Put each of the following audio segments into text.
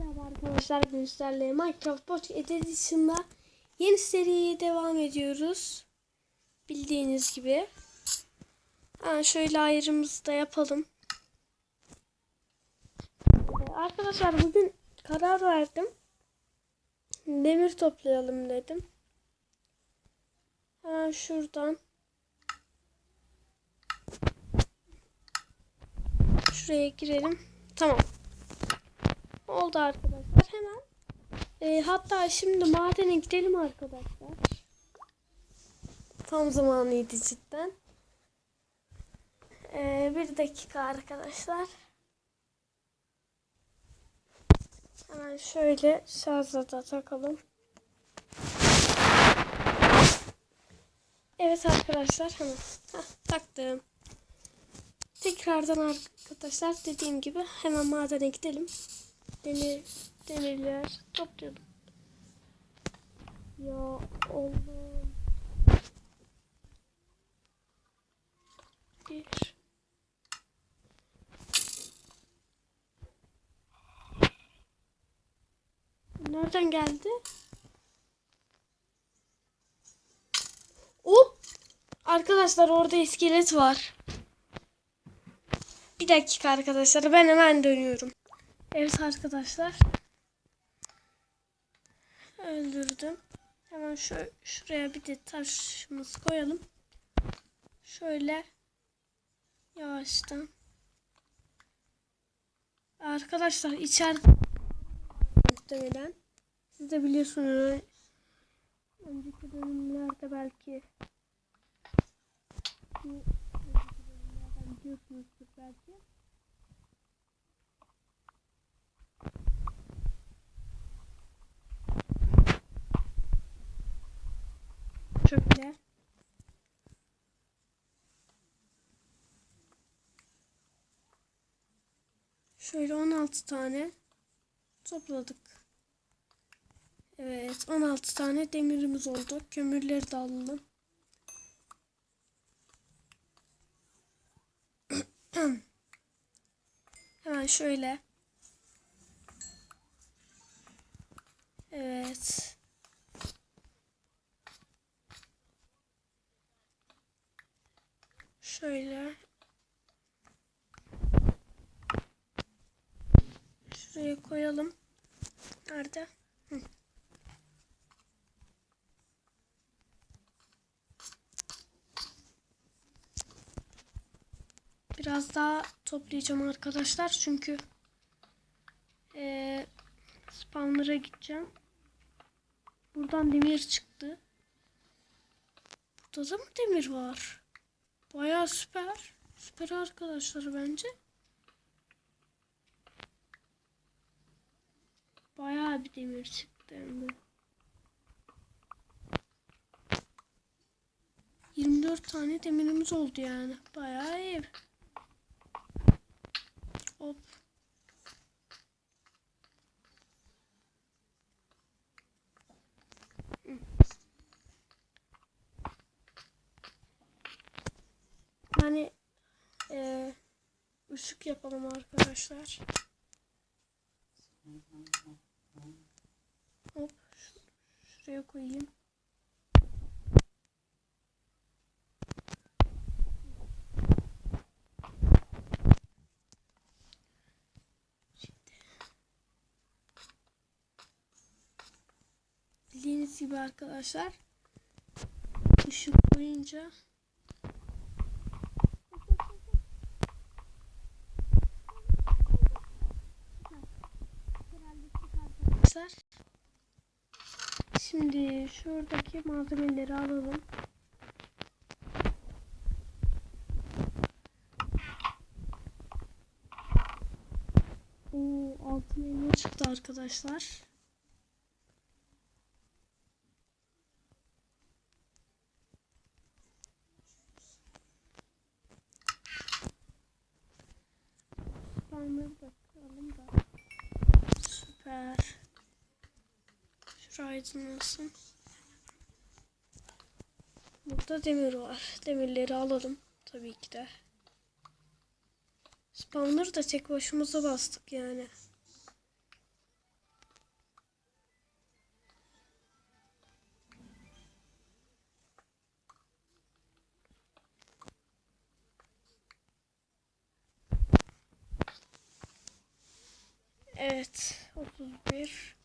Merhaba arkadaşlar bugün sizlerle Minecraft Pocket Edition'da yeni seriye devam ediyoruz. Bildiğiniz gibi. Ha, şöyle ayrımızı da yapalım. Ee, Arkadaşlar bugün karar verdim. Demir toplayalım dedim. Hemen şuradan. Şuraya girelim. Tamam. Oldu arkadaşlar. Hemen. e, hatta şimdi madene gidelim arkadaşlar. Tam zamanıydı cidden. E, bir dakika arkadaşlar. Hemen şöyle şarja da takalım. Evet arkadaşlar hemen Heh, taktım. Tekrardan arkadaşlar dediğim gibi hemen madene gidelim. Demir, demirler toplayalım. Ya oğlum. Bir. Nereden geldi? Hop! Arkadaşlar orada iskelet var. Bir dakika arkadaşlar ben hemen dönüyorum. Evet arkadaşlar. Öldürdüm. Hemen şu şuraya bir de taşımızı koyalım. Şöyle yavaştan. Arkadaşlar içeride muhtemelen siz de biliyorsunuz önceki bölümlerde belki önceki bölümlerden biliyorsunuzdur belki. Şöyle. Şöyle 16 tane topladık. Evet 16 tane demirimiz oldu. Kömürleri de alalım. Hemen şöyle. Evet. Şöyle. Şuraya koyalım. Nerede? Hı. Biraz daha toplayacağım arkadaşlar çünkü eee spawner'a gideceğim. Buradan demir çıktı. Burada da mı demir var? Bayağı süper. Süper arkadaşlar bence. Bayağı bir demir çıktı hem de. 24 tane demirimiz oldu yani. Bayağı iyi. Hop. Hı. Yani eee ışık yapalım arkadaşlar. Hop şu- şuraya koyayım. Bildiğiniz gibi arkadaşlar ışık koyunca arkadaşlar. Şimdi şuradaki malzemeleri alalım. Oo, altın elma çıktı arkadaşlar. şu aydınlansın. Burada demir var. Demirleri alalım tabii ki de. Spawner'ı da tek başımıza bastık yani. Evet, 31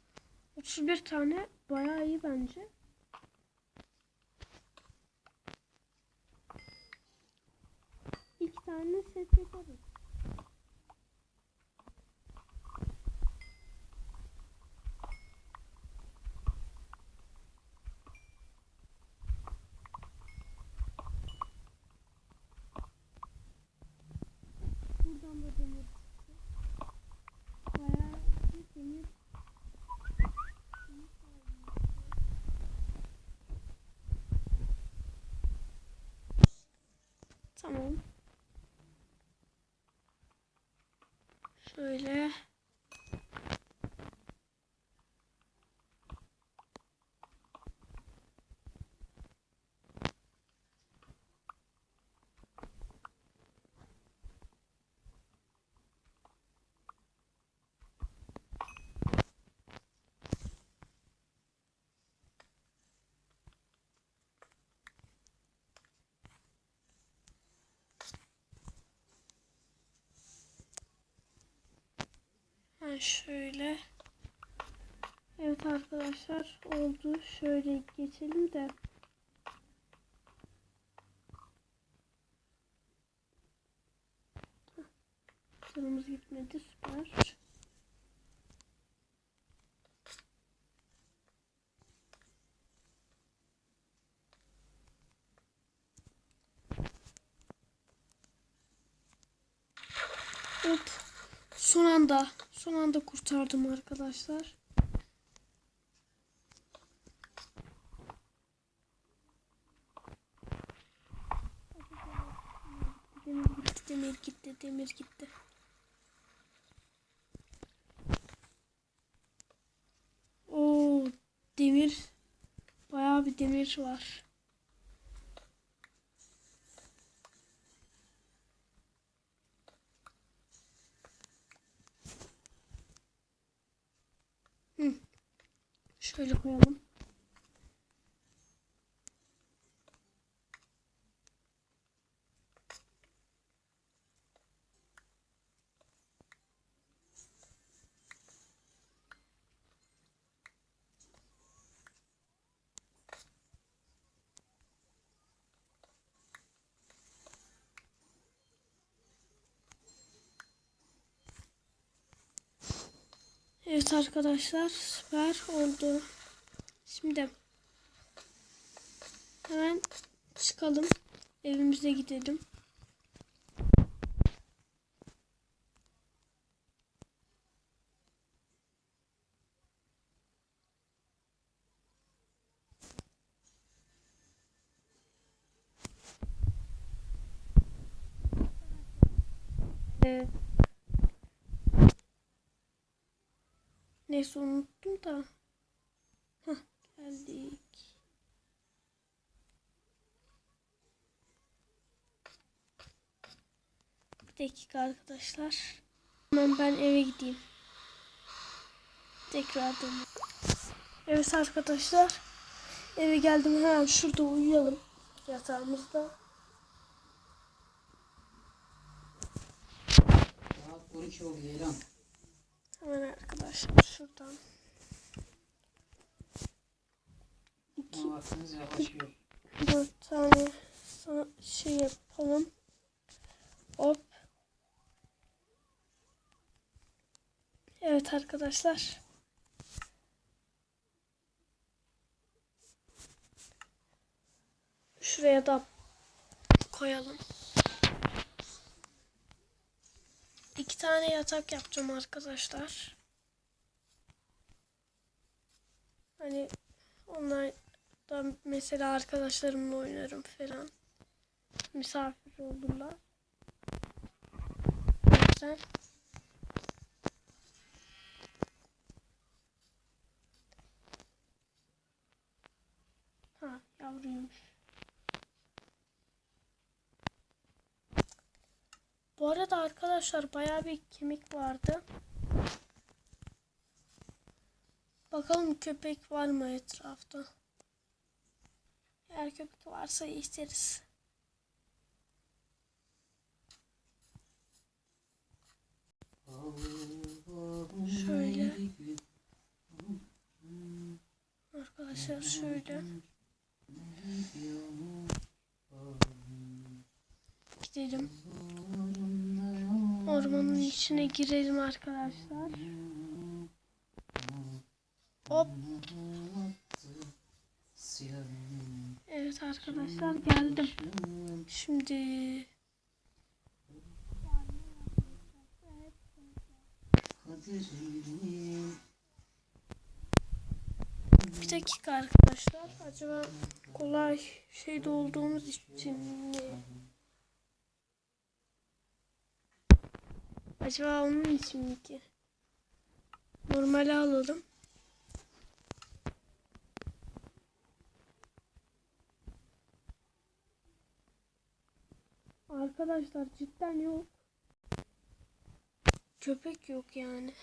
31 tane bayağı iyi bence. İki tane set yaparız. Buradan da Şöyle. Ha şöyle. Evet arkadaşlar oldu. Şöyle geçelim de. Canımız gitmedi süper. Hop. Son anda, son anda kurtardım arkadaşlar. Demir gitti, demir gitti, demir gitti. Oo, demir. Bayağı bir demir var. Şöyle koyalım. Evet arkadaşlar süper oldu. Şimdi hemen çıkalım. Evimize gidelim. Ee, Neyse unuttum da. Hah geldik. Bir dakika arkadaşlar. Hemen ben eve gideyim. Tekrar döneyim. Evet arkadaşlar. Eve geldim hemen şurada uyuyalım. Yatağımızda. Saat 12 oldu Ceylan. Hemen arkadaşlar şuradan. İki, yaklaşıyor. dört tane şey yapalım. Hop. Evet arkadaşlar. Şuraya da koyalım. İki tane yatak yapacağım arkadaşlar. Hani onlar da mesela arkadaşlarımla oynarım falan. Misafir olurlar. O yüzden Ha yavruymuş. Bu arada arkadaşlar bayağı bir kemik vardı. Bakalım köpek var mı etrafta. Eğer köpek varsa isteriz. Şöyle. Arkadaşlar şöyle. Gidelim. Ormanın içine girelim arkadaşlar. Hop. Evet arkadaşlar geldim. Şimdi bir dakika arkadaşlar. Acaba kolay şeyde olduğumuz için mi? Acaba onun için mi ki? Normale alalım. Arkadaşlar cidden yok. Köpek yok yani.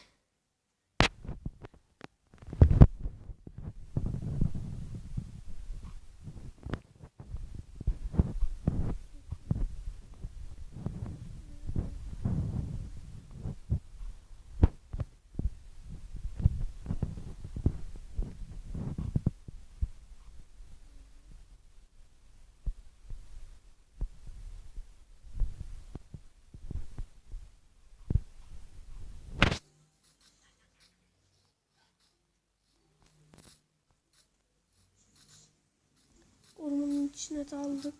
Ormanın içine daldık.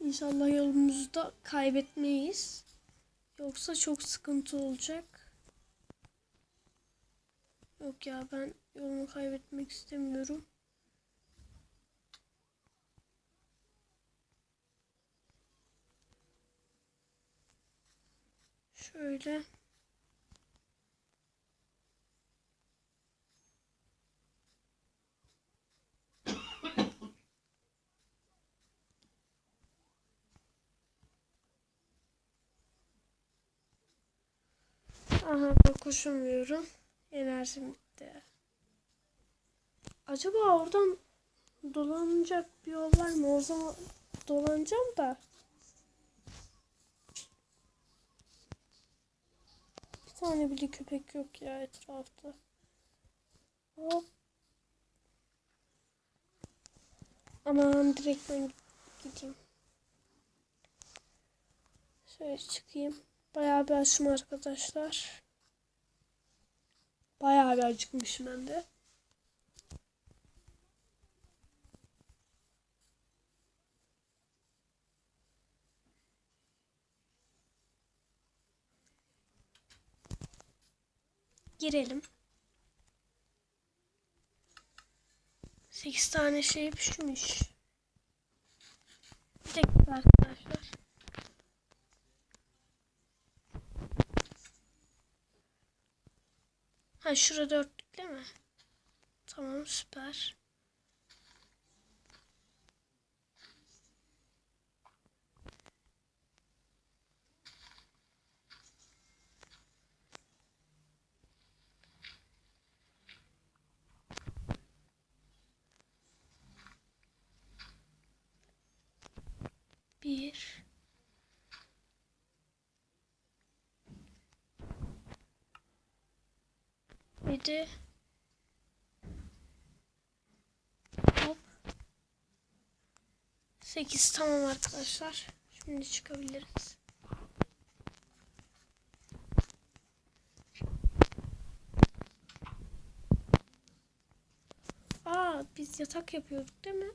İnşallah yolumuzu da kaybetmeyiz. Yoksa çok sıkıntı olacak. Yok ya ben yolumu kaybetmek istemiyorum. Şöyle. Aha koşamıyorum. Enerjim bitti. Acaba oradan dolanacak bir yol var mı? O zaman dolanacağım da. Bir tane bile köpek yok ya etrafta. Hop. Aman direkt ben gideyim. Şöyle çıkayım. Bayağı bir açım arkadaşlar. Bayağı bir acıkmışım ben de. Girelim. 8 tane şey pişmiş. Bir dakika arkadaşlar. Şurada dörtlük değil mi? Tamam süper. Bir. Yedi. Hop. Sekiz tamam arkadaşlar. Şimdi çıkabiliriz. Aa biz yatak yapıyorduk değil mi?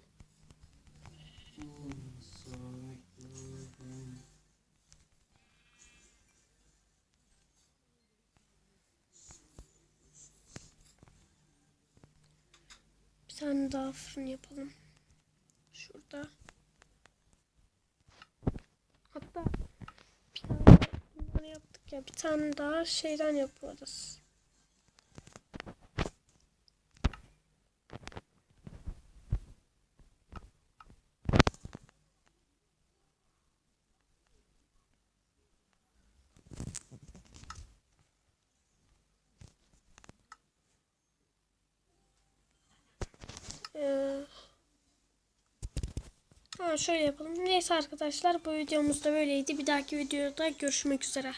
Daha fırın yapalım. Şurada. Hatta bir tane bunları yaptık ya. Bir tane daha şeyden yaparız. Ee, ha, şöyle yapalım. Neyse arkadaşlar bu videomuz da böyleydi. Bir dahaki videoda görüşmek üzere.